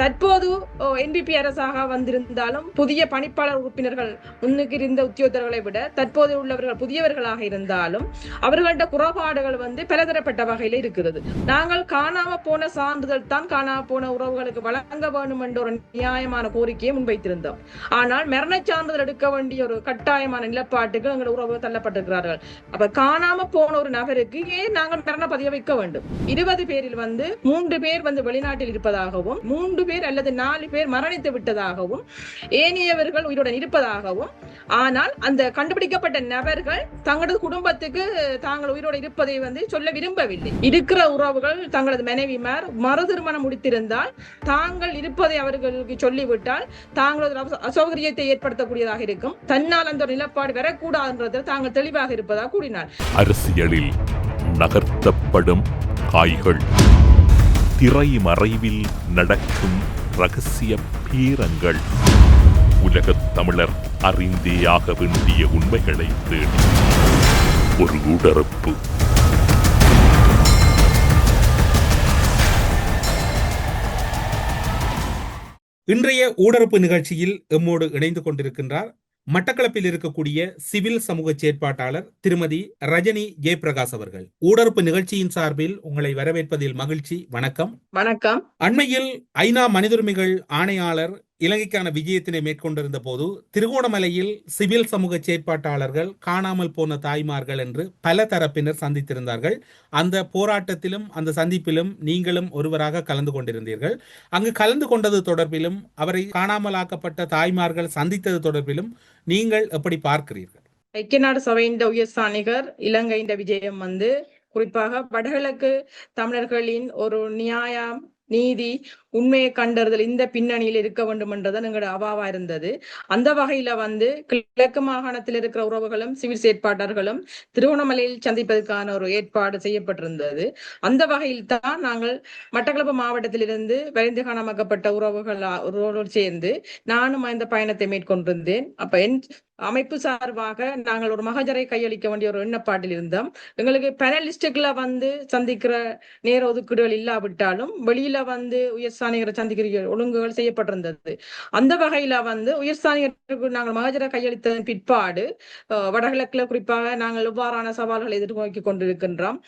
தற்போது என்பிபி அரசாக வந்திருந்தாலும் புதிய பணிப்பாளர் உறுப்பினர்கள் முன்னுக்கு இருந்த உத்தியோகர்களை விட தற்போது உள்ளவர்கள் புதியவர்களாக இருந்தாலும் அவர்களிட குறைபாடுகள் வந்து பலதரப்பட்ட வகையில் இருக்கிறது. நாங்கள் காணாம போன சான்றிதழ் தான் காணாம போன உறவுகளுக்கு வழங்க வேண்டும் என்ற ஒரு நியாயமான கோரிக்கையை முன்வைத்திருந்தோம். ஆனால் மரண சான்றிதழ் எடுக்க வேண்டிய ஒரு கட்டாயமான நிலப்பாட்டுக்கு எங்கள் உறவு தள்ளப்பட்டிருக்கிறார்கள். அப்ப காணாம போன ஒரு நபருக்கு ஏன் நாங்கள் மரண பதிய வைக்க வேண்டும்? இருபது பேரில் வந்து மூன்று பேர் வந்து வெளிநாட்டில் இருப்பதாகவும் மூன்று பேர் அல்லது நாலு பேர் மரணித்து விட்டதாகவும் ஏனையவர்கள் உயிருடன் இருப்பதாகவும் ஆனால் அந்த கண்டுபிடிக்கப்பட்ட நபர்கள் தங்களது குடும்பத்துக்கு தாங்கள் உயிரோடு இருப்பதை வந்து சொல்ல விரும்பவில்லை. இருக்கிற உறவுகள் தங்களது மனைவிமார் மறு திருமணம் முடித்திருந்தால் தாங்கள் இருப்பதை அவர்களுக்கு சொல்லிவிட்டால் தாங்களது அசௌகரியத்தை ஏற்படுத்தக்கூடியதாக இருக்கும். தன்னால் அந்த ஒரு நிலப்பாடு வரக்கூடாதுன்றதில் தாங்கள் தெளிவாக இருப்பதாக கூறினார். அரசியலில் நகர்த்தப்படும் காய்கள். திரை மறைவில் நடக்கும் ரகசிய பீரங்கள். உலகத் தமிழர் அறிந்தேயாக வேண்டிய உண்மைகளை தேடி. ஒரு உடறுப்பு இன்றைய ஊடறுப்பு நிகழ்ச்சியில் எம்மோடு இணைந்து கொண்டிருக்கின்றார் மட்டக்களப்பில் இருக்கக்கூடிய சிவில் சமூக செயற்பாட்டாளர் திருமதி ரஜினி ஜெயபிரகாஷ் அவர்கள். ஊடறுப்பு நிகழ்ச்சியின் சார்பில் உங்களை வரவேற்பதில் மகிழ்ச்சி. வணக்கம். வணக்கம். அண்மையில் ஐநா மனிதுரிமைகள் ஆணையாளர் இலங்கைக்கான விஜயத்தினை மேற்கொண்டிருந்த போது திருகோணமலையில் சிவில் சமூக செயற்பாட்டாளர்கள் காணாமல் போன தாய்மார்கள் என்று பல தரப்பினர் சந்தித்திருந்தார்கள். அந்த போராட்டத்திலும் அந்த சந்திப்பிலும் நீங்களும் ஒருவராக கலந்து கொண்டிருந்தீர்கள். அங்கு கலந்து கொண்டது தொடர்பிலும் அவரை காணாமலாக்கப்பட்ட தாய்மார்கள் சந்தித்தது தொடர்பிலும் நீங்கள் எப்படி பார்க்கிறீர்கள்? ஐக்கிய நாடு சபையின் உயர்ஸ்தானிகர் இலங்கையின் விஜயம் வந்து குறிப்பாக வடகிழக்கு தமிழர்களின் ஒரு நியாயம் நீதி உண்மையை கண்டறிதல் இந்த பின்னணியில் இருக்க வேண்டும் என்றதான் எங்களோட அவாவா இருந்தது. அந்த வகையில வந்து கிழக்கு மாகாணத்தில் இருக்கிற உறவுகளும் சிவில் செயற்பாட்டாளர்களும் திருவண்ணாமலையில் சந்திப்பதற்கான ஒரு ஏற்பாடு செய்யப்பட்டிருந்தது. அந்த வகையில் தான் நாங்கள் மட்டக்களப்பு மாவட்டத்திலிருந்து வரைந்து காணாமக்கப்பட்ட உறவுகள் உறவுகளோடு சேர்ந்து நானும் இந்த பயணத்தை மேற்கொண்டிருந்தேன். அப்ப என் அமைப்பு சார்பாக நாங்கள் ஒரு மகஜரை கையளிக்க வேண்டிய ஒரு எண்ணப்பாட்டில் இருந்தோம். எங்களுக்கு பேனலிஸ்டுகளை வந்து சந்திக்கிற நேர ஒதுக்கீடுகள் இல்லாவிட்டாலும் வெளியில வந்து உயர் உயர்ஸ்தானிகரை சந்திக்கிற ஒழுங்குகள் செய்யப்பட்டிருந்தது. அந்த வகையில வந்து உயர்ஸ்தானிகருக்கு நாங்கள் மகஜர கையளித்ததன் பிற்பாடு வடகிழக்குல குறிப்பாக நாங்கள் எவ்வாறான சவால்களை எதிர்நோக்கி கொண்டிருக்கின்றோம்?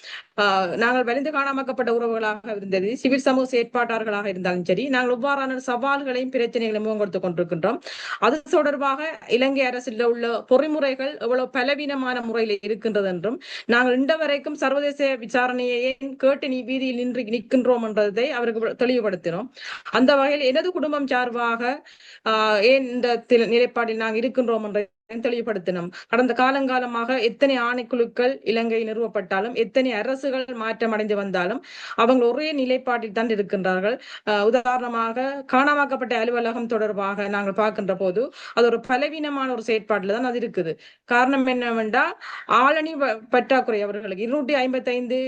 நாங்கள் வலிந்து காணாமக்கப்பட்ட உறவுகளாக இருந்தது. சிவில் சமூக செயற்பாட்டாளர்களாக இருந்தாலும் சரி நாங்கள் எவ்வாறான சவால்களையும் பிரச்சனைகளையும் முகங்கொடுத்து கொண்டிருக்கின்றோம். அது தொடர்பாக இலங்கை அரசில் உள்ள பொறிமுறைகள் எவ்வளவு பலவீனமான முறையில் இருக்கின்றது என்றும் நாங்கள் இன்ற வரைக்கும் சர்வதேச விசாரணையை ஏன் கேட்டு நீ வீதியில் நின்று நிற்கின்றோம் என்றதை அவருக்கு தெளிவுபடுத்தினோம். அந்த வகையில் எனது குடும்பம் சார்பாக ஆஹ் ஏன் இந்த நிலைப்பாட்டில் நாங்கள் இருக்கின்றோம் என்ற தெளிவுபடுத்தினோம். கடந்த காலங்காலமாக எத்தனை ஆணைக்குழுக்கள் இலங்கையில் நிறுவப்பட்டாலும் எத்தனை அரசுகள் மாற்றமடைந்து வந்தாலும் அவங்க ஒரே நிலைப்பாட்டில் தான் இருக்கின்றார்கள். உதாரணமாக காணாமாக்கப்பட்ட அலுவலகம் தொடர்பாக நாங்கள் பார்க்கின்ற போது அது ஒரு பலவீனமான ஒரு செயற்பாட்டில் தான் அது இருக்குது. காரணம் என்னவென்றால் ஆளணி பற்றாக்குறை அவர்களுக்கு. இருநூற்றி ஐம்பத்தி ஐந்து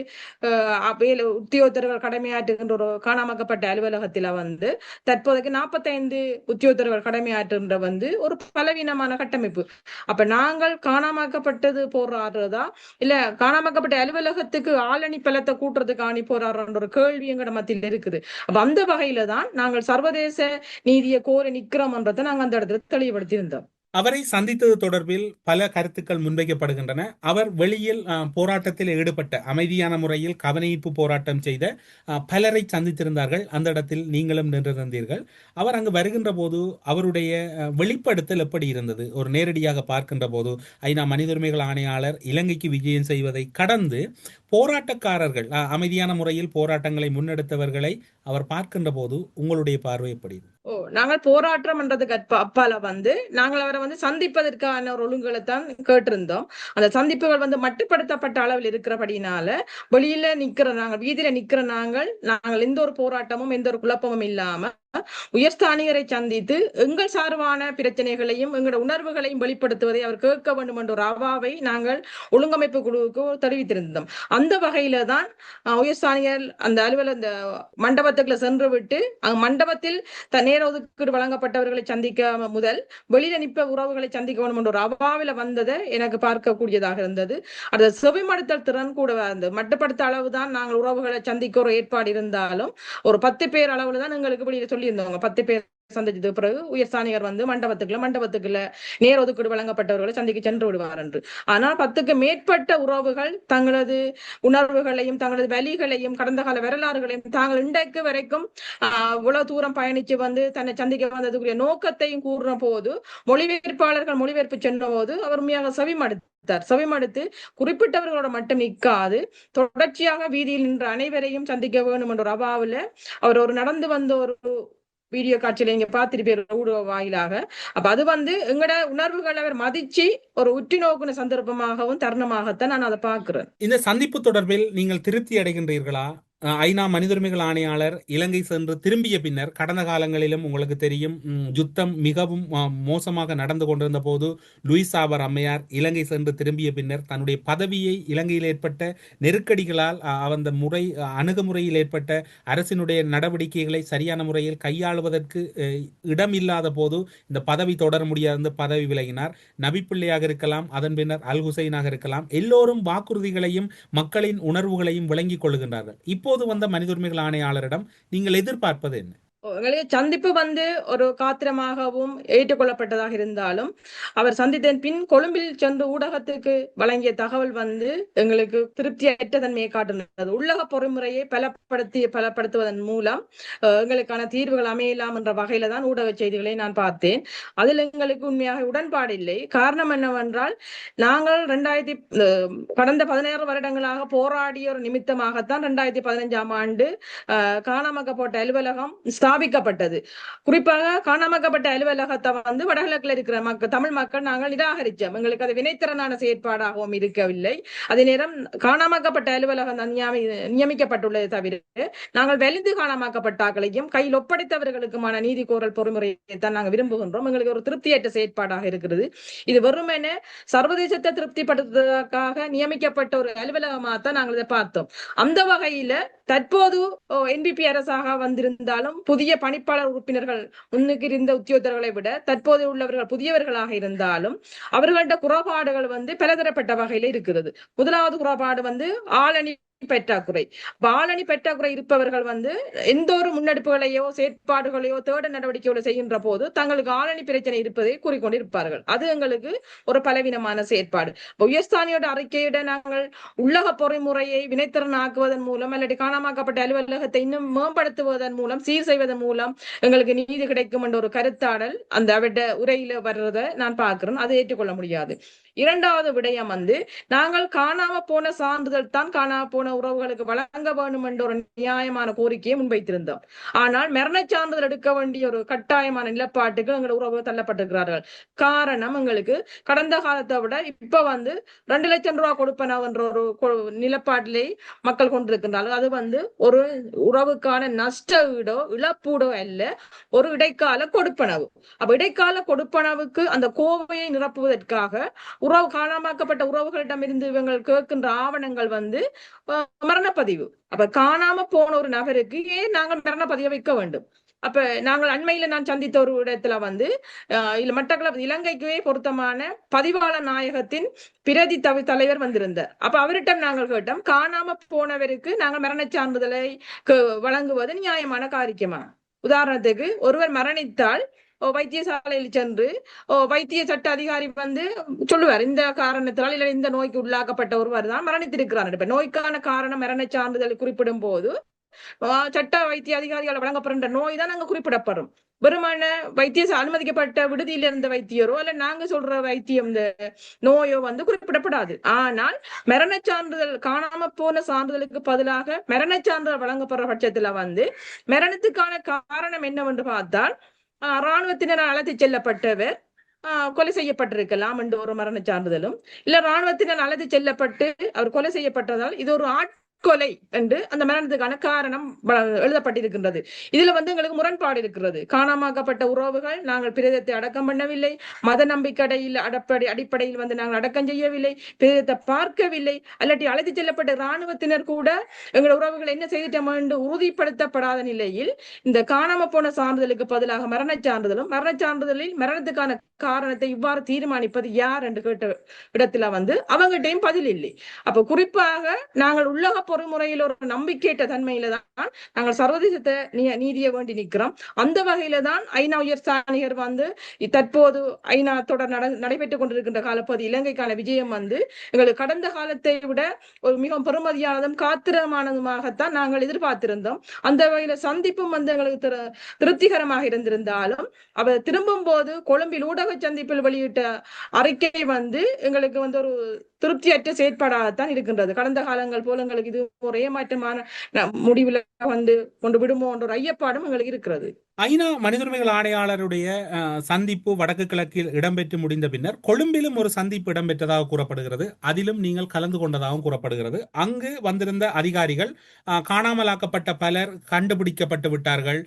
உத்தியோகத்தர்கள் கடமையாற்றுகின்ற ஒரு காணாமாக்கப்பட்ட அலுவலகத்தில் வந்து தற்போதைக்கு நாற்பத்தி ஐந்து உத்தியோகத்தர்கள் கடமையாற்றுகின்ற வந்து ஒரு பலவீனமான கட்டமைப்பு. அப்ப நாங்கள் காணாமக்கப்பட்டது போராடுறதா? இல்ல காணாமாக்கப்பட்ட அலுவலகத்துக்கு ஆளணி பலத்தை கூட்டுறதுக்கு ஆணி போராடுற ஒரு கேள்வி எங்கட மத்தியில் இருக்குது. அப்ப அந்த வகையில தான் நாங்கள் சர்வதேச நீதியை கோரி நிக்கிறோம்ன்றதை நாங்க அந்த இடத்துல தெளிவுபடுத்தி இருந்தோம் அவரை சந்தித்தது தொடர்பில் பல கருத்துக்கள் முன்வைக்கப்படுகின்றன. அவர் வெளியில் போராட்டத்தில் ஈடுபட்ட அமைதியான முறையில் கவனிப்பு போராட்டம் செய்த பலரை சந்தித்திருந்தார்கள். அந்த இடத்தில் நீங்களும் நின்றிருந்தீர்கள். அவர் அங்கு வருகின்ற போது அவருடைய வெளிப்படுத்தல் எப்படி இருந்தது? ஒரு நேரடியாக பார்க்கின்ற போது ஐநா மனித உரிமைகள் ஆணையாளர் இலங்கைக்கு விஜயம் செய்வதை கடந்து போராட்டக்காரர்கள் அமைதியான முறையில் போராட்டங்களை முன்னெடுத்தவர்களை அவர் பார்க்கின்ற போது உங்களுடைய பார்வை எப்படி ஓ நாங்கள் போராட்டம் என்றதுக்கு அப்பால வந்து நாங்கள் அவரை வந்து சந்திப்பதற்கான ஒரு ஒழுங்குகளை தான் கேட்டிருந்தோம். அந்த சந்திப்புகள் வந்து மட்டுப்படுத்தப்பட்ட அளவில் இருக்கிறபடினால வெளியில நிக்கிற நாங்கள் வீதியில நிக்கிற நாங்கள் நாங்கள் எந்த ஒரு போராட்டமும் எந்த ஒரு குழப்பமும் இல்லாம உயர்ஸ்தானிகரை சந்தித்து எங்கள் சார்பான பிரச்சனைகளையும் எங்களோட உணர்வுகளையும் வெளிப்படுத்துவதை அவர் கேட்க வேண்டும் என்ற ஒரு அவாவை நாங்கள் ஒழுங்கமைப்பு குழுவுக்கு தெரிவித்திருந்தோம். அந்த வகையில தான் உயர்ஸ்தானிகர் அந்த அலுவலர் அந்த மண்டபத்துக்குள்ள சென்று விட்டு மண்டபத்தில் நேர ஒதுக்கீடு வழங்கப்பட்டவர்களை சந்திக்க முதல் வெளியில நிற்ப உறவுகளை சந்திக்க வேண்டும் என்ற ஒரு அவாவில வந்ததை எனக்கு பார்க்கக்கூடியதாக இருந்தது. அது செவிமடுத்தல் திறன் கூட இருந்தது. மட்டுப்படுத்த அளவு தான் நாங்கள் உறவுகளை சந்திக்க ஒரு ஏற்பாடு இருந்தாலும் ஒரு பத்து பேர் அளவுல தான் எங்களுக்கு வெளியில சொல்லி சொல்லியிருந்தவங்க பத்து பேர் சந்திச்சதுக்கு பிறகு உயர் சாணியர் வந்து மண்டபத்துக்குள்ள மண்டபத்துக்குள்ள நேர் ஒதுக்கீடு வழங்கப்பட்டவர்களை சந்திக்க சென்று விடுவார் என்று. ஆனால் பத்துக்கு மேற்பட்ட உறவுகள் தங்களது உணர்வுகளையும் தங்களது வலிகளையும் கடந்த கால வரலாறுகளையும் தாங்கள் இன்றைக்கு வரைக்கும் ஆஹ் இவ்வளவு தூரம் பயணிச்சு வந்து தன்னை சந்திக்க வந்ததுக்குரிய நோக்கத்தையும் கூறின போது மொழிபெயர்ப்பாளர்கள் மொழிபெயர்ப்பு சென்ற போது அவர் உண்மையாக செவிமடுத்தார். செவிமடுத்து குறிப்பிட்டவர்களோட மட்டும் நிற்காது தொடர்ச்சியாக வீதியில் நின்ற அனைவரையும் சந்திக்க வேண்டும் என்ற ஒரு அபாவில் அவர் ஒரு நடந்து வந்த ஒரு வீடியோ காட்சியில நீங்க பார்த்திருப்பீங்க ஊடக வாயிலாக. அப்ப அது வந்து எங்கட உணர்வுகளை அவர் மதிச்சு ஒரு உற்று நோக்குன சந்தர்ப்பமாகவும் தருணமாகத்தான் நான் அதை பாக்குறேன் இந்த சந்திப்பு தொடர்பில் நீங்கள் திருப்தி அடைகின்றீர்களா? ஐநா மனிதுரிமைகள் ஆணையாளர் இலங்கை சென்று திரும்பிய பின்னர் கடந்த காலங்களிலும் உங்களுக்கு தெரியும் யுத்தம் மிகவும் மோசமாக நடந்து கொண்டிருந்த போது லூயிஸ் ஆபர் அம்மையார் இலங்கை சென்று திரும்பிய பின்னர் தன்னுடைய பதவியை இலங்கையில் ஏற்பட்ட நெருக்கடிகளால் அந்த முறை அணுகுமுறையில் ஏற்பட்ட அரசினுடைய நடவடிக்கைகளை சரியான முறையில் கையாளுவதற்கு இடம் இல்லாத போது இந்த பதவி தொடர முடியாது பதவி விலகினார். நபிப்பிள்ளையாக இருக்கலாம் அதன் பின்னர் அல் ஹுசைனாக இருக்கலாம் எல்லோரும் வாக்குறுதிகளையும் மக்களின் உணர்வுகளையும் விளங்கிக் கொள்கின்றார்கள். இப்போது வந்த மனித உரிமைகள் ஆணையாளரிடம் நீங்கள் எதிர்பார்ப்பது என்ன? சந்திப்பு வந்து ஒரு காத்திரமாகவும் ஏற்றுக்கொள்ளப்பட்டதாக இருந்தாலும் அவர் சந்தித்த பின் கொழும்பில் சென்று ஊடகத்துக்கு வழங்கிய தகவல் வந்து எங்களுக்கு திருப்தியற்ற தன்மையை காட்டுகிறது உள்ளக பொறிமுறையை பலப்படுத்தி பலப்படுத்துவதன் மூலம் எங்களுக்கான தீர்வுகள் அமையலாம் என்ற வகையில தான் ஊடக செய்திகளை நான் பார்த்தேன். அதில் எங்களுக்கு உண்மையாக உடன்பாடு இல்லை. காரணம் என்னவென்றால் நாங்கள் ரெண்டாயிரத்தி கடந்த பதினேழு வருடங்களாக போராடிய ஒரு நிமித்தமாகத்தான் ரெண்டாயிரத்தி பதினஞ்சாம் ஆண்டு காணாமக்கப்பட்ட அலுவலகம் ஸ்தாபிக்கப்பட்டது. குறிப்பாக காணாமக்கப்பட்ட அலுவலகத்தை வந்து வடகிழக்கில் இருக்கிற மக்கள் தமிழ் மக்கள் நாங்கள் நிராகரித்தோம் எங்களுக்கு அது வினைத்திறனான செயற்பாடாகவும் இருக்கவில்லை. அதே நேரம் காணாமக்கப்பட்ட அலுவலகம் நியமிக்கப்பட்டுள்ளதை தவிர நாங்கள் வெளிந்து காணாமக்கப்பட்டாக்களையும் கையில் ஒப்படைத்தவர்களுக்குமான நீதி கோரல் பொறுமுறையை தான் நாங்கள் விரும்புகின்றோம். எங்களுக்கு ஒரு திருப்தியற்ற செயற்பாடாக இருக்கிறது. இது வெறுமென சர்வதேசத்தை திருப்திப்படுத்துவதற்காக நியமிக்கப்பட்ட ஒரு அலுவலகமாக தான் நாங்கள் இதை பார்த்தோம். அந்த வகையில தற்போது என்பிபி அரசாக வந்திருந்தாலும் புதிய பணிப்பாளர் உறுப்பினர்கள் முன்னுக்கு இருந்த உத்தியோகர்களை விட தற்போது உள்ளவர்கள் புதியவர்களாக இருந்தாலும் அவர்கள்ட்ட குறைபாடுகள் வந்து பலதரப்பட்ட வகையில இருக்கிறது. முதலாவது குறைபாடு வந்து ஆளணி பற்றாக்குறை. அப்ப பெற்றாக்குறை பற்றாக்குறை இருப்பவர்கள் வந்து எந்த ஒரு முன்னெடுப்புகளையோ செயற்பாடுகளையோ தேட நடவடிக்கைகளோ செய்கின்ற போது தங்களுக்கு ஆளணி பிரச்சனை இருப்பதை கூறிக்கொண்டு இருப்பார்கள் அது எங்களுக்கு ஒரு பலவீனமான செயற்பாடு. உயர்ஸ்தானியோட அறிக்கையிட நாங்கள் உள்ளக பொறிமுறையை வினைத்திறன் ஆக்குவதன் மூலம் அல்லது காணாமாக்கப்பட்ட அலுவலகத்தை இன்னும் மேம்படுத்துவதன் மூலம் சீர் செய்வதன் மூலம் எங்களுக்கு நீதி கிடைக்கும் என்ற ஒரு கருத்தாடல் அந்த அவட உரையில வர்றதை நான் பார்க்கிறேன். அதை ஏற்றுக்கொள்ள முடியாது. இரண்டாவது விடயம் வந்து நாங்கள் காணாம போன சான்றிதழ் தான் காணாம போன உறவுகளுக்கு வழங்க வேண்டும் என்ற ஒரு நியாயமான கோரிக்கையை முன்வைத்திருந்தோம். ஆனால் மரண சான்றிதழ் எடுக்க வேண்டிய ஒரு கட்டாயமான நிலப்பாட்டுக்கு எங்கள் உறவு தள்ளப்பட்டிருக்கிறார்கள். காரணம் எங்களுக்கு கடந்த காலத்தை விட இப்ப வந்து ரெண்டு லட்சம் ரூபாய் கொடுப்பனவென்ற ஒரு நிலப்பாட்டிலே மக்கள் கொண்டிருக்கின்றார்கள். அது வந்து ஒரு உறவுக்கான நஷ்ட ஈடோ இழப்பீடோ அல்ல ஒரு இடைக்கால கொடுப்பனவு. அப்ப இடைக்கால கொடுப்பனவுக்கு அந்த கோவையை நிரப்புவதற்காக உறவு காணாமாக்கப்பட்ட உறவுகளிடமிருந்து இவங்கள் கேட்கின்ற ஆவணங்கள் வந்து மரணப்பதிவு. அப்ப காணாம போன ஒரு நபருக்கு ஏன் நாங்கள் மரணப்பதிவை வைக்க வேண்டும்? அப்ப நாங்கள் அண்மையில நான் சந்தித்த ஒரு இடத்துல வந்து இல்ல மட்டக்களப்பு இலங்கைக்குவே பொருத்தமான பதிவாளர் நாயகத்தின் பிரதி தவி தலைவர் வந்திருந்தார். அப்ப அவரிடம் நாங்கள் கேட்டோம் காணாம போனவருக்கு நாங்கள் மரண சான்றிதழை வழங்குவது நியாயமான காரியமா? உதாரணத்துக்கு ஒருவர் மரணித்தால் வைத்தியசாலையில் சென்று ஓ, வைத்திய சட்ட அதிகாரி வந்து சொல்லுவார் இந்த காரணத்தினால் இல்ல இந்த நோய்க்கு உள்ளாக்கப்பட்ட ஒருவர் தான் மரணித்திருக்கிறார். இப்ப நோய்க்கான காரணம் மரண சான்றிதழ் குறிப்பிடும் போது சட்ட வைத்திய அதிகாரிகள் வழங்கப்படுகின்ற நோய் தான் அங்க குறிப்பிடப்படும். வெறுமான வைத்திய அனுமதிக்கப்பட்ட விடுதியில இருந்த வைத்தியரோ அல்ல நாங்க சொல்ற வைத்தியம் இந்த நோயோ வந்து குறிப்பிடப்படாது. ஆனால் மரணச் சான்றிதழ் காணாம போன சான்றிதழுக்கு பதிலாக மரண சான்றிதழ் வழங்கப்படுற பட்சத்துல வந்து மரணத்துக்கான காரணம் என்னவென்று பார்த்தால் இராணுவத்தினர் அழைத்து செல்லப்பட்டவர். ஆஹ் கொலை செய்யப்பட்டிருக்கலாம் என்று ஒரு மரண சான்றிதழும். இல்ல இராணுவத்தினர் அழைத்து செல்லப்பட்டு அவர் கொலை செய்யப்பட்டதால் இது ஒரு கொலை என்று அந்த மரணத்துக்கான காரணம் எழுதப்பட்டிருக்கின்றது. இதுல வந்து எங்களுக்கு முரண்பாடு இருக்கிறது. காணாமாக்கப்பட்ட உறவுகள் நாங்கள் பிரேதத்தை அடக்கம் பண்ணவில்லை. மத நம்பிக்கையில் அடப்படை அடிப்படையில் வந்து நாங்கள் அடக்கம் செய்யவில்லை. பிரேதத்தை பார்க்கவில்லை. அல்லாட்டி அழைத்து செல்லப்பட்ட இராணுவத்தினர் கூட எங்கள் உறவுகள் என்ன செய்துட்டோம் என்று உறுதிப்படுத்தப்படாத நிலையில் இந்த காணாம போன சான்றிதழுக்கு பதிலாக மரணச் சான்றிதழும் மரணச் சான்றிதழில் மரணத்துக்கான காரணத்தை இவ்வாறு தீர்மானிப்பது யார் என்று கேட்ட இடத்துல வந்து அவங்ககிட்டையும் பதில் இல்லை. அப்ப குறிப்பாக நாங்கள் ஒரு முறையில ஒரு நம்பிக்கையிட்ட தன்மையில தான் நாங்கள் சர்வதேசத்தை நீ- நீதியை வேண்டி நிற்கிறோம். அந்த வகையில தான் ஐநா உயர் சாணியர் வந்து தற்போது ஐநா தொடர் நட நடைபெற்றுக் கொண்டிருக்கின்ற காலப்பகுதி இலங்கைக்கான விஜயம் வந்து எங்களுக்கு கடந்த காலத்தை விட ஒரு மிகவும் பெருமதியானதும் காத்திரமானதுமாகத்தான் நாங்கள் எதிர்பார்த்திருந்தோம். அந்த வகையில சந்திப்பும் வந்து எங்களுக்கு திரு- திருப்திகரமாக இருந்திருந்தாலும் அவர் திரும்பும் போது கொழும்பில் ஊடக சந்திப்பில் வெளியிட்ட அறிக்கை வந்து எங்களுக்கு வந்து ஒரு திருப்தியற்ற செயற்பாடாகத்தான் இருக்கின்றது. கடந்த காலங்கள் போல எங்களுக்கு இது ஒரு ஏமாற்றமான முடிவுல வந்து கொண்டு விடுமோன்ற ஒரு ஐயப்பாடும் எங்களுக்கு இருக்கிறது. ஐநா மனித உரிமைகள் ஆணையாளருடைய சந்திப்பு வடக்கு கிழக்கில் இடம்பெற்று முடிந்த பின்னர் கொழும்பிலும் ஒரு சந்திப்பு இடம்பெற்றதாக கூறப்படுகிறது. அதிலும் நீங்கள் கலந்து கொண்டதாகவும் கூறப்படுகிறது. அங்கு வந்திருந்த அதிகாரிகள் காணாமலாக்கப்பட்ட பலர் கண்டுபிடிக்கப்பட்டு விட்டார்கள்.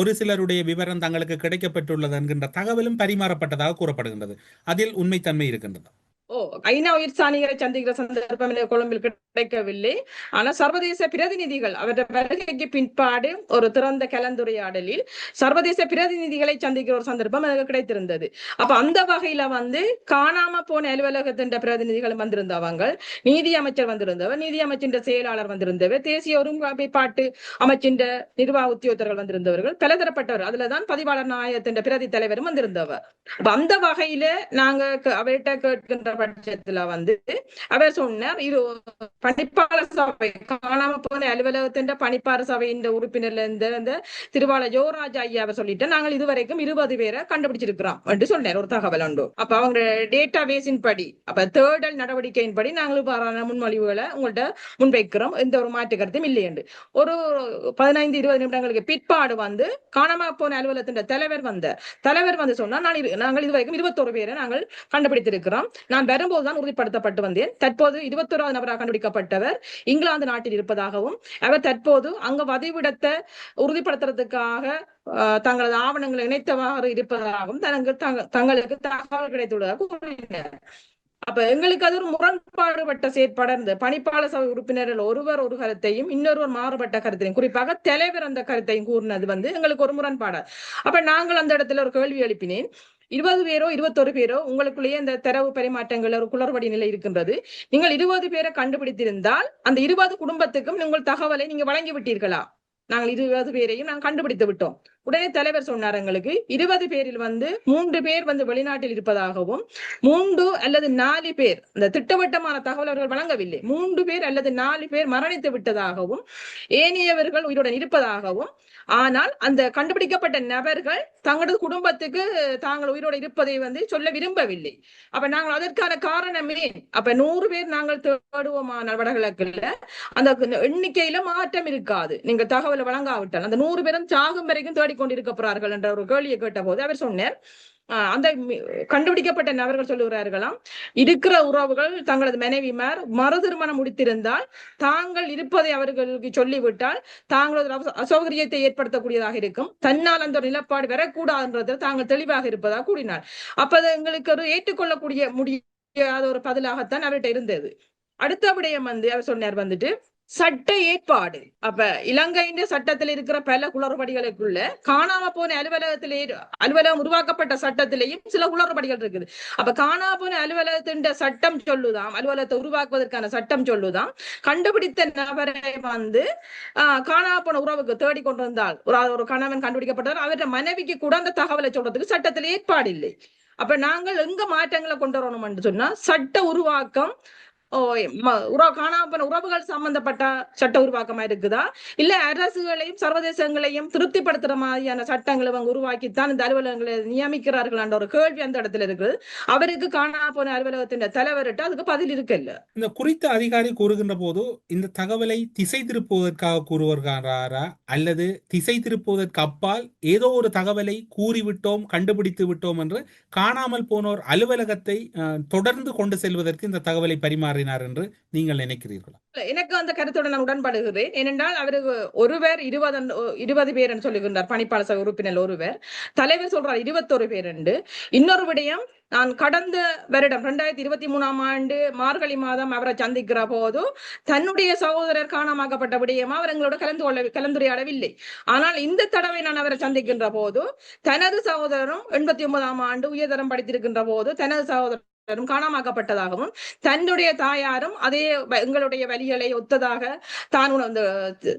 ஒரு சிலருடைய விவரம் தங்களுக்கு கிடைக்கப்பட்டுள்ளது என்கின்ற தகவலும் பரிமாறப்பட்டதாக கூறப்படுகின்றது. அதில் உண்மைத்தன்மை இருக்கின்றது. ஓ ஐநா உயிர் சாணிகளை சந்திக்கிற சந்தர்ப்பம் எனக்கு கொழும்பில் கிடைக்கவில்லை. ஆனா சர்வதேச பிரதிநிதிகள் அவருடைய வருகைக்கு பின்பாடு ஒரு திறந்த கலந்துரையாடலில் சர்வதேச பிரதிநிதிகளை சந்திக்கிற ஒரு சந்தர்ப்பம் எனக்கு கிடைத்திருந்தது. அப்ப அந்த வகையில வந்து காணாம போன அலுவலகத்தின் பிரதிநிதிகள் வந்திருந்தவங்க. நீதி அமைச்சர் வந்திருந்தவர் நீதி அமைச்சின் செயலாளர் வந்திருந்தவர் தேசிய ஒருங்கிணைப்பாட்டு அமைச்சின் நிர்வாக உத்தியோகத்தர்கள் வந்திருந்தவர்கள் பலதரப்பட்டவர் அதுலதான் பதிவாளர் நாயகத்தின் பிரதி தலைவரும் வந்திருந்தவர். அப்ப அந்த வகையில நாங்க அவர்கிட்ட கேட்கின்ற பட்சத்துல வந்து அவர் சொன்னார் இது பணிப்பாளர் சபை காணாம போன அலுவலகத்தின் பணிப்பாளர் சபையின் உறுப்பினர்ல இருந்து அந்த திருவாள யோகராஜ் ஐயா அவர் சொல்லிட்டு நாங்கள் இதுவரைக்கும் இருபது பேரை கண்டுபிடிச்சிருக்கிறோம் என்று சொன்னார் ஒரு தகவல் உண்டு. அப்ப அவங்க டேட்டா பேஸின் படி அப்ப தேடல் நடவடிக்கையின் படி நாங்கள் முன்மொழிவுகளை உங்கள்ட்ட முன்வைக்கிறோம். எந்த ஒரு மாற்று கருத்தும் இல்லை என்று. ஒரு பதினைந்து இருபது நிமிடங்களுக்கு பிற்பாடு வந்து காணாம போன அலுவலகத்தின் தலைவர் வந்த தலைவர் வந்து சொன்னா நான் நாங்கள் இதுவரைக்கும் இருபத்தொரு பேரை நாங்கள் கண்டுபிடித்திருக்கிறோம். நான் வரும்போதுதான் உறுதிப்படுத்தப்பட்டு வந்தேன். தற்போது இருபத்தோராவது நபராக கண்டுபிடிக்கப்பட்டவர் இங்கிலாந்து நாட்டில் இருப்பதாகவும் அவர் தற்போது அங்கு வதிவிடத்தை உறுதிப்படுத்துறதுக்காக தங்களது ஆவணங்களை இணைத்தவாறு இருப்பதாகவும் தனக்கு தங்களுக்கு தகவல் கிடைத்துள்ளதாக கூறினார். அப்ப எங்களுக்கு அது ஒரு முரண்பாடுபட்ட செயற்பாடு இருந்தது. பணிப்பாளர் சபை உறுப்பினர்கள் ஒருவர் ஒரு கருத்தையும் இன்னொருவர் மாறுபட்ட கருத்தையும் குறிப்பாக தலைவர் அந்த கருத்தையும் கூறினது வந்து எங்களுக்கு ஒரு முரண்பாடு. அப்ப நாங்கள் அந்த இடத்துல ஒரு கேள்வி எழுப்பினேன். இருபது பேரோ இருபத்தொரு பேரோ உங்களுக்குள்ளேயே அந்த தரவு பரிமாற்றங்கள் ஒரு குளறுபடி நிலை இருக்கின்றது. நீங்கள் இருபது பேரை கண்டுபிடித்திருந்தால் அந்த இருபது குடும்பத்துக்கும் உங்கள் தகவலை நீங்க வழங்கி விட்டீர்களா? நாங்கள் இருபது பேரையும் நாங்கள் கண்டுபிடித்து விட்டோம். உடனே தலைவர் சொன்னார் எங்களுக்கு இருபது பேரில் வந்து மூன்று பேர் வந்து வெளிநாட்டில் இருப்பதாகவும் மூன்று அல்லது நாலு பேர் இந்த திட்டவட்டமான தகவல் அவர்கள் வழங்கவில்லை மூன்று பேர் அல்லது நாலு பேர் மரணித்து விட்டதாகவும் ஏனையவர்கள் உயிருடன் இருப்பதாகவும் ஆனால் அந்த கண்டுபிடிக்கப்பட்ட நபர்கள் தங்களது குடும்பத்துக்கு தாங்கள் உயிரோடு இருப்பதை வந்து சொல்ல விரும்பவில்லை. அப்ப நாங்கள் அதற்கான காரணமே அப்ப நூறு பேர் நாங்கள் தேடுவோமான வடகிழக்குல அந்த எண்ணிக்கையில மாற்றம் இருக்காது. நீங்கள் தகவலை வழங்காவிட்டால் அந்த நூறு பேரும் சாகும் வரைக்கும் தேடிக்கொண்டிருக்க போறார்கள் என்ற ஒரு கேள்வியை கேட்ட போது அவர் சொன்னார் அந்த கண்டுபிடிக்கப்பட்ட நபர்கள் சொல்லுகிறார்களாம். இருக்கிற உறவுகள் தங்களது மனைவிமார் மறு திருமணம் முடித்திருந்தால் தாங்கள் இருப்பதை அவர்களுக்கு சொல்லிவிட்டால் தாங்களது அசௌகரியத்தை ஏற்படுத்தக்கூடியதாக இருக்கும். தன்னால் அந்த ஒரு நிலப்பாடு வரக்கூடாதுன்றதில் தாங்கள் தெளிவாக இருப்பதாக கூறினார். அப்ப அது எங்களுக்கு ஒரு ஏற்றுக்கொள்ளக்கூடிய முடியாத ஒரு பதிலாகத்தான் அவர்கிட்ட இருந்தது. அடுத்த விடயம் வந்து அவர் சொன்னார் வந்துட்டு சட்ட ஏற்பாடு அப்ப இலங்கையின் சட்டத்தில் இருக்கிற பல குளறுபடிகளுக்குள்ள காணாம போன அலுவலகத்திலே அலுவலகம் உருவாக்கப்பட்ட சட்டத்திலேயும் சில குளறுபடிகள் இருக்குது. அப்ப காணாம போன அலுவலகத்தின் சட்டம் சொல்லுதாம் அலுவலகத்தை உருவாக்குவதற்கான சட்டம் சொல்லுதாம். கண்டுபிடித்த நபரை வந்து ஆஹ் காணாம போன உறவுக்கு தேடி கொண்டு வந்தால் ஒரு ஒரு கணவன் கண்டுபிடிக்கப்பட்டார் அவருடைய மனைவிக்கு கூட அந்த தகவலை சொல்றதுக்கு சட்டத்தில் ஏற்பாடு இல்லை. அப்ப நாங்கள் எங்க மாற்றங்களை கொண்டு வரணும்னு சொன்னா சட்ட உருவாக்கம் காணாம உறவுகள் சம்பந்தப்பட்ட சட்ட உருவாக்கமா இருக்குதா? இல்ல அரசுகளையும் சர்வதேசங்களையும் திருப்திப்படுத்துற மாதிரியான சட்டங்களை அவங்க உருவாக்கித்தான் இந்த அலுவலகங்களை நியமிக்கிறார்களான்ற ஒரு கேள்வி அந்த இடத்துல இருக்குது. அவருக்கு காணாம போன அலுவலகத்தின் தலைவர்கிட்ட அதுக்கு பதில் இருக்குல்ல இந்த குறித்த அதிகாரி கூறுகின்ற போது இந்த தகவலை திசை திருப்புவதற்காக கூறுவாரா அல்லது திசை திருப்புவதற்கு அப்பால் ஏதோ ஒரு தகவலை கூறிவிட்டோம் கண்டுபிடித்து விட்டோம் என்று காணாமல் போனோர் அலுவலகத்தை தொடர்ந்து கொண்டு செல்வதற்கு இந்த தகவலை மாறினார் என்று நீங்கள் நினைக்கிறீர்களா? எனக்கு அந்த கருத்துடன் நான் உடன்படுகிறேன். ஏனென்றால் அவர் ஒருவர் இருபது இருபது பேர் என்று சொல்லுகின்றார் பணிப்பாளர் சபை உறுப்பினர் ஒருவர். தலைவர் சொல்றார் இருபத்தொரு பேர் என்று. இன்னொரு விடயம் நான் கடந்த வருடம் இரண்டாயிரத்தி இருபத்தி மூணாம் ஆண்டு மார்கழி மாதம் அவரை சந்திக்கிற போது தன்னுடைய சகோதரர் காணாமாக்கப்பட்ட விடயமா அவர் எங்களோட கலந்து கொள்ள கலந்துரையாடவில்லை. ஆனால் இந்த தடவை நான் அவரை சந்திக்கின்ற போது தனது சகோதரரும் எண்பத்தி ஒன்பதாம் ஆண்டு உயர்தரம் படித்திருக்கின்ற போது தனது சகோதரர் காணாமாக்கப்பட்டதாகவும் தன்னுடைய தாயாரும் அதே எங்களுடைய வழிகளை ஒத்ததாக தான் உணர்ந்து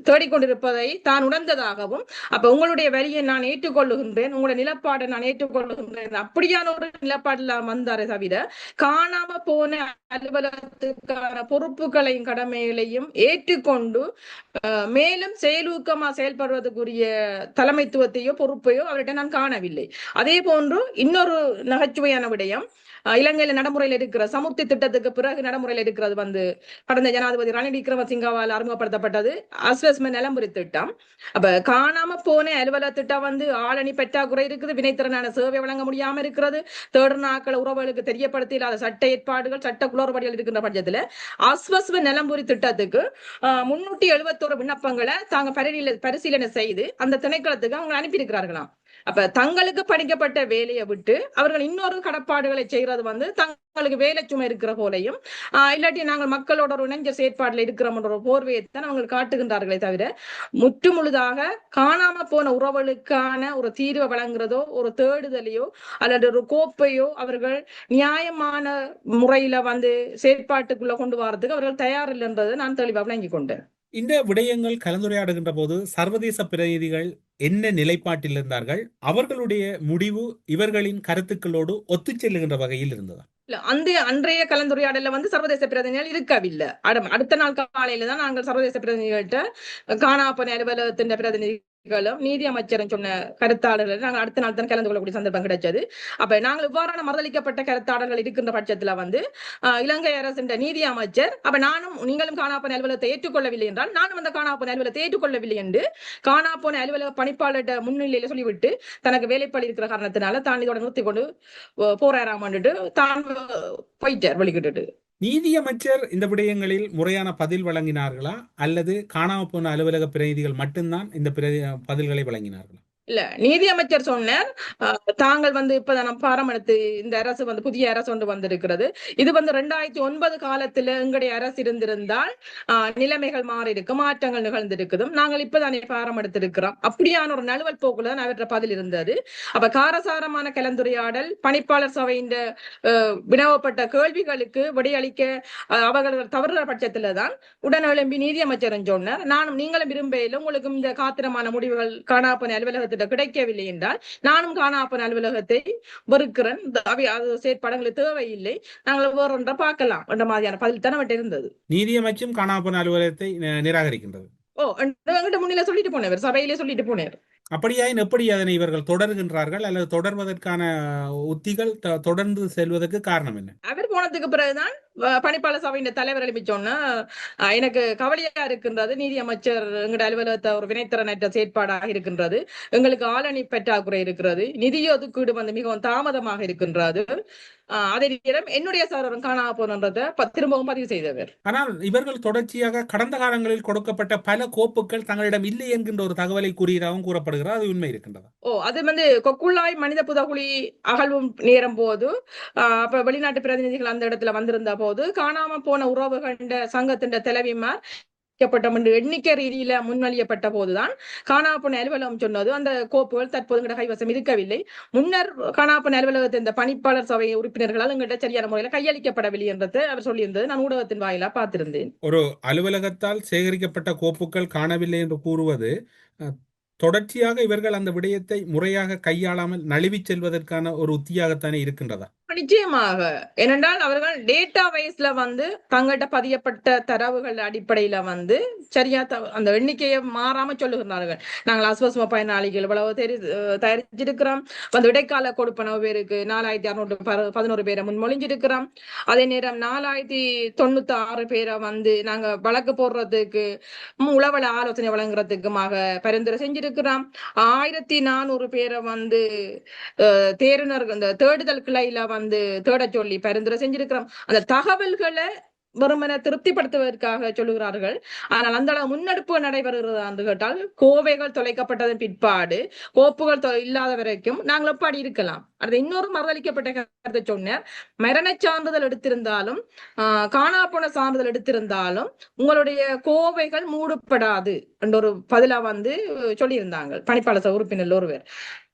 தேடிக்கொண்டிருப்பதை தான் உணர்ந்ததாகவும் அப்ப உங்களுடைய வழியை நான் ஏற்றுக்கொள்ளுகின்றேன் உங்களுடைய நிலப்பாடை நான் ஏற்றுக்கொள்ளுகின்றேன் அப்படியான ஒரு நிலப்பாடுல வந்தாரே தவிர காணாம போன அலுவலகத்துக்கான பொறுப்புகளையும் கடமைகளையும் ஏற்றுக்கொண்டு மேலும் செயலூக்கமா செயல்படுவதற்குரிய தலைமைத்துவத்தையோ பொறுப்பையோ அவர்கிட்ட நான் காணவில்லை. அதே போன்று இன்னொரு நகைச்சுவையான விடயம் இலங்கையில நடைமுறையில் இருக்கிற சமுர்த்தி திட்டத்துக்கு பிறகு நடைமுறையில் இருக்கிறது வந்து கடந்த ஜனாதிபதி ரணில் விக்ரமசிங்கவால் அறிமுகப்படுத்தப்பட்டது. அஸ்வஸ்ம நிலம்புரி திட்டம். அப்ப காணாம போன அலுவலக திட்டம் வந்து ஆளணி பெற்றாக்குறை இருக்குது. வினைத்திறனான சேவை வழங்க முடியாம இருக்கிறது. தேடு நாட்கள் உறவுகளுக்கு தெரியப்படுத்தி இல்லாத சட்ட ஏற்பாடுகள் சட்ட குளறுபடிகள் இருக்கின்ற பட்சத்துல அஸ்வஸ்வ நிலம்புரி திட்டத்துக்கு முன்னூத்தி எழுபத்தோரு விண்ணப்பங்களை தாங்க பரிசீலனை செய்து அந்த திணைக்களத்துக்கு அவங்க அனுப்பியிருக்கிறார்களாம். அப்ப தங்களுக்கு படிக்கப்பட்ட வேலையை விட்டு அவர்கள் இன்னொரு கடப்பாடுகளை செய்யறது வந்து தங்களுக்கு வேலை சுமை இருக்கிற போலையும் இல்லாட்டி நாங்கள் மக்களோட ஒரு இணைஞ்ச செயற்பாடுல இருக்கிறோம்ன்ற ஒரு போர்வையை தான் அவங்க காட்டுகின்றார்களே தவிர முற்று முழுதாக காணாம போன உறவுகளுக்கான ஒரு தீர்வை வழங்குறதோ ஒரு தேடுதலையோ அல்லது ஒரு கோப்பையோ அவர்கள் நியாயமான முறையில வந்து செயற்பாட்டுக்குள்ள கொண்டு வரதுக்கு அவர்கள் தயார் இல்லைன்றதை நான் தெளிவாக விளங்கி கொண்டேன். இந்த விடயங்கள் கலந்துரையாடுகின்ற போது சர்வதேச பிரதிநிதிகள் என்ன நிலைப்பாட்டில் இருந்தார்கள் அவர்களுடைய முடிவு இவர்களின் கருத்துக்களோடு ஒத்துச் செல்லுகின்ற வகையில் இருந்ததா? இல்ல அந்த அன்றைய கலந்துரையாடல வந்து சர்வதேச பிரதிநிதிகள் இருக்கவில்லை. அட- அடுத்த நாள் காலையில தான் நாங்கள் சர்வதேச பிரதிநிதிகள்கிட்ட காணாப்பன அலுவலகத்தின் பிரதிநிதிகளும் நீதி அமைச்சரும் சொன்ன கருத்தாளர்கள் நாங்கள் அடுத்த நாள் தான் கலந்து கொள்ளக்கூடிய சந்தர்ப்பம் கிடைச்சது. அப்ப நாங்கள் இவ்வாறான மறுதளிக்கப்பட்ட கருத்தாளர்கள் இருக்கின்ற பட்சத்துல வந்து ஆஹ், இலங்கை அரசின் நீதி அமைச்சர் அப்ப நானும் நீங்களும் காணாப்போன அலுவலகத்தை ஏற்றுக்கொள்ளவில்லை என்றால் நானும் அந்த காணாப்போன அலுவலகத்தை ஏற்றுக்கொள்ளவில்லை என்று காணாப்போன அலுவலக பணிப்பாளர்கிட்ட முன்னிலையில சொல்லிவிட்டு தனக்கு வேலைப்பாடு இருக்கிற காரணத்தினால தான் இதோட நிறுத்தி கொண்டு அஹ், தான் போயிட்டார் வழிகிட்டு நீதியமைச்சர் இந்த விடயங்களில் முறையான பதில் வழங்கினார்களா? அல்லது காணாமல் போன அலுவலக பிரதிநிதிகள் மட்டும்தான் இந்த பிரதி பதில்களை வழங்கினார்களா? இல்ல நீதி அமைச்சர் சொன்னார். தாங்கள் வந்து இப்பதான் நம்ம பாராமணத்து இந்த அரசு வந்து புதிய அரசு ஒன்று வந்திருக்கிறது. இது வந்து ரெண்டாயிரத்தி ஒன்பது காலத்துல எங்களுடைய அரசு இருந்திருந்தால் நிலைமைகள் மாறி இருக்கு மாற்றங்கள் நிகழ்ந்திருக்குதும். நாங்கள் இப்பதானே பாரம் எடுத்திருக்கிறோம் அப்படியான ஒரு நழுவல் போக்குல தான் அவற்ற பதில் இருந்தது. அப்ப காரசாரமான கலந்துரையாடல் பணிப்பாளர் சபையின் வினவப்பட்ட கேள்விகளுக்கு விடையளிக்க அவர்கள் தவறுற பட்சத்துல தான் உடன் எழும்பி நீதியமைச்சரும் சொன்னார். நானும் நீங்களும் விரும்பையில் உங்களுக்கு இந்த காத்திரமான முடிவுகள் காணாப்பணி அலுவலகத்தில் அலுவலகத்திட்ட கிடைக்கவில்லை என்றால் நானும் காணாப்பன அலுவலகத்தை வெறுக்கிறேன். அது செயற்பாடுகளுக்கு தேவையில்லை. நாங்கள் வேறொன்றை பார்க்கலாம் என்ற மாதிரியான பதில் தான் அவர்கிட்ட இருந்தது. நீதியமைச்சும் காணாமல் போன அலுவலகத்தை நிராகரிக்கின்றது. ஓ எங்கிட்ட முன்னில சொல்லிட்டு போனவர் சபையிலே சொல்லிட்டு போனார். அப்படியாயின் எப்படி அதனை இவர்கள் தொடர்கின்றார்கள் அல்லது தொடர்வதற்கான உத்திகள் தொடர்ந்து செல்வதற்கு காரணம் என்ன? அவர் போனதுக்கு பிறகுதான் பணிப்பாளர் சபையின் தலைவர் எழுப்பிச்சோன்னா எனக்கு கவலையா இருக்கின்றது நீதி அமைச்சர் எங்களுடைய அலுவலகத்தை ஒரு வினைத்திறனற்ற செயற்பாடாக இருக்கின்றது எங்களுக்கு ஆளணி பற்றாக்குறை இருக்கிறது நிதி ஒதுக்கீடு வந்து மிகவும் தாமதமாக இருக்கின்றது அதே நேரம் என்னுடைய சாரரும் காணாம போனன்றதை ப- திரும்பவும் பதிவு செய்தவர். ஆனால் இவர்கள் தொடர்ச்சியாக கடந்த காலங்களில் கொடுக்கப்பட்ட பல கோப்புகள் தங்களிடம் இல்லை என்கின்ற ஒரு தகவலை கூறியதாகவும் கூறப்படுகிறது. அது உண்மை இருக்கின்றதா? ஓ அது வந்து கொக்குள்ளாய் மனித புதகுழி அகழ்வும் நேரம் போது அப்ப வெளிநாட்டு பிரதிநிதிகள் அந்த இடத்துல வந்திருந்த போது காணாம போன உறவுகண்ட சங்கத்தின் தலைவிமார் ப்பட்டோம் என்று எண்ணிக்கை ரீதியில முன்மொழியப்பட்ட போதுதான் காணாப்பன அலுவலகம் சொன்னது அந்த கோப்புகள் தற்போது எங்கட கைவசம் இருக்கவில்லை. முன்னர் காணாப்பன அலுவலகத்தின் இந்த பணிப்பாளர் சபை உறுப்பினர்களால் எங்கிட்ட சரியான முறையில கையளிக்கப்படவில்லை என்றதை அவர் சொல்லியிருந்தது நான் ஊடகத்தின் வாயிலா பார்த்திருந்தேன். ஒரு அலுவலகத்தால் சேகரிக்கப்பட்ட கோப்புகள் காணவில்லை என்று கூறுவது தொடர்ச்சியாக இவர்கள் அந்த விடயத்தை முறையாக கையாளாமல் நழுவிச் செல்வதற்கான ஒரு உத்தியாகத்தானே இருக்கின்றதா? நிச்சயமாக. ஏனென்றால் அவர்கள் டேட்டா வைஸ்ல வந்து தங்கள்கிட்ட பதியப்பட்ட தரவுகள் அடிப்படையில வந்து சரியா அந்த எண்ணிக்கையை மாறாம சொல்லுகிறார்கள் நாங்கள் அசுவசம பயனாளிகள் இவ்வளவு தெரி தயாரிச்சிருக்கிறோம். வந்து இடைக்கால கொடுப்பனவு பேருக்கு நாலாயிரத்தி அறுநூறு பதினோரு பேரை முன்மொழிஞ்சிருக்கிறோம். அதே நேரம் நாலாயிரத்தி தொண்ணூத்தி ஆறு பேரை வந்து நாங்க வழக்கு போடுறதுக்கு உளவள ஆலோசனை வழங்குறதுக்குமாக பரிந்துரை செஞ்சிருக்கிறோம். ஆயிரத்தி நானூறு பேரை வந்து அஹ், தேர்னர் இந்த தேடுதல் கிளையில வந்து வந்து தேட சொல்லி பரிந்துரை செஞ்சிருக்கிறோம். அந்த தகவல்களை வெறுமன திருப்திப்படுத்துவதற்காக சொல்லுகிறார்கள். ஆனால் அந்த அளவு முன்னெடுப்பு நடைபெறுகிறதா என்று கேட்டால் கோவைகள் தொலைக்கப்பட்டதன் பிற்பாடு கோப்புகள் இல்லாத வரைக்கும் நாங்கள் எப்படி இருக்கலாம். அது இன்னொரு மறுதளிக்கப்பட்ட கருத்தை சொன்னார். மரணச் சான்றிதழ் எடுத்திருந்தாலும் ஆஹ் காணாப்போன சான்றிதழ் எடுத்திருந்தாலும் உங்களுடைய கோவைகள் மூடப்படாது என்ற ஒரு பதிலா வந்து சொல்லியிருந்தாங்க. பணிப்பாளர் உறுப்பினர் ஒருவர்.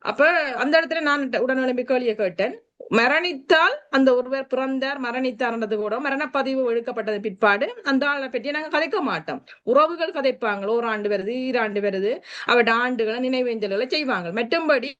அப்ப அந்த இடத்துல நான் உடனே எழும்பி கேள்வியை கேட்டேன். மரணித்தால் அந்த ஒருவர் பிறந்தார். மரணித்தார்ன்றது கூட மரணப்பதிவு எடுக்கப்பட்டது பிற்பாடு. அந்த ஆளை பற்றி நாங்கள் கதைக்க மாட்டோம். உறவுகள் கதைப்பாங்களோ? ஒரு ஆண்டு வருது ஈராண்டு வருது. அவட ஆண்டுகளை நினைவேஞ்சல்களை செய்வாங்க. மற்றும்படி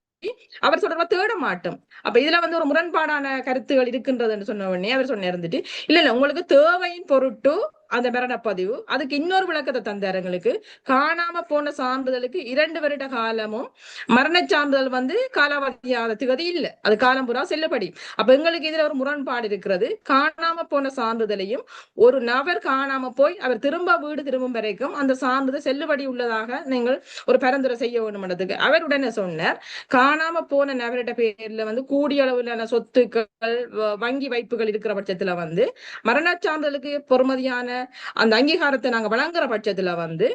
அவர் சொல்றத தேட மாட்டோம். அப்ப இதுல வந்து ஒரு முரண்பாடான கருத்துகள் இருக்கின்றதுன்னு சொன்ன உடனே அவர் சொன்ன இருந்துட்டு இல்ல இல்ல உங்களுக்கு தேவையின் பொருட்டு அந்த மரணப்பதிவு அதுக்கு இன்னொரு விளக்கத்தை தந்தார் எங்களுக்கு. காணாம போன சான்றிதழுக்கு இரண்டு வருட காலமும் மரண சான்றிதழ் வந்து காலாவதியாத திகதி இல்ல. அது காலம் புறா செல்லுபடி. அப்ப எங்களுக்கு இதுல ஒரு முரண்பாடு இருக்கிறது. காணாம போன சான்றிதழையும் ஒரு நபர் காணாம போய் அவர் திரும்ப வீடு திரும்பும் வரைக்கும் அந்த சான்றிதழ் செல்லுபடி உள்ளதாக நீங்கள் ஒரு பரிந்துரை செய்ய வேண்டும்ன்றதுக்கு அவர் உடனே சொன்னார் காணாம போன நபரிட பேர்ல வந்து கூடிய அளவிலான சொத்துக்கள் வங்கி வைப்புகள் இருக்கிற பட்சத்துல வந்து மரண சான்றிதழுக்கு பொறுமதியான அந்த அங்கீகாரத்தை நாங்க வழங்குற பட்சத்துல வந்து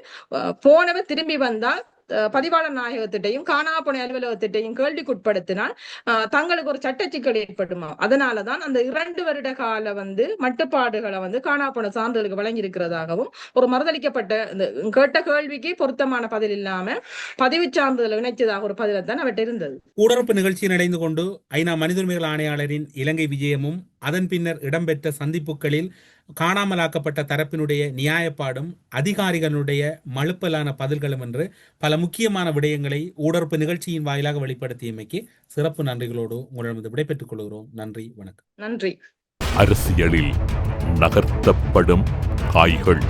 போனவன் போனவர் திரும்பி வந்தால் பதிவாளர் நாயகத்திட்டையும் காணா போன அலுவலகத்திட்டையும் கேள்விக்குட்படுத்தினால் தங்களுக்கு ஒரு சட்ட சிக்கல் ஏற்படுமா? அதனாலதான் அந்த இரண்டு வருட கால வந்து மட்டுப்பாடுகளை வந்து காணா போன சான்றிதழுக்கு வழங்கி இருக்கிறதாகவும் ஒரு மறுதளிக்கப்பட்ட கேட்ட கேள்விக்கு பொருத்தமான பதில் இல்லாம பதிவு சான்றிதழ் இணைச்சதாக ஒரு பதில தான் அவற்றை இருந்தது. கூடரப்பு நிகழ்ச்சியில் இணைந்து கொண்டு ஐநா மனித உரிமைகள் ஆணையாளரின் இலங்கை விஜயமும் அதன் பின்னர் இடம்பெற்ற சந்திப்புகளில் காணாமலாக்கப்பட்ட தரப்பினுடைய நியாயப்பாடும் அதிகாரிகளுடைய மழுப்பலான பதில்களும் என்று பல முக்கியமான விடயங்களை ஊடரப்பு நிகழ்ச்சியின் வாயிலாக வெளிப்படுத்தியமைக்கு சிறப்பு நன்றிகளோடு உங்களிடமிருந்து விடைபெற்றுக் கொள்கிறோம். நன்றி வணக்கம். நன்றி. அரசியலில் நகர்த்தப்படும் காய்கள்.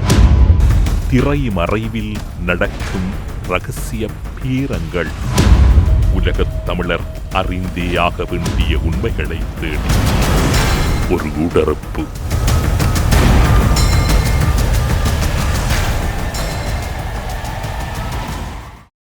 திரைமறைவில் நடக்கும் ரகசிய பீரங்கள். உலகத் தமிழர் அறிந்தேயாக வேண்டிய உண்மைகளை தேடி. ஒரு உடறுப்பு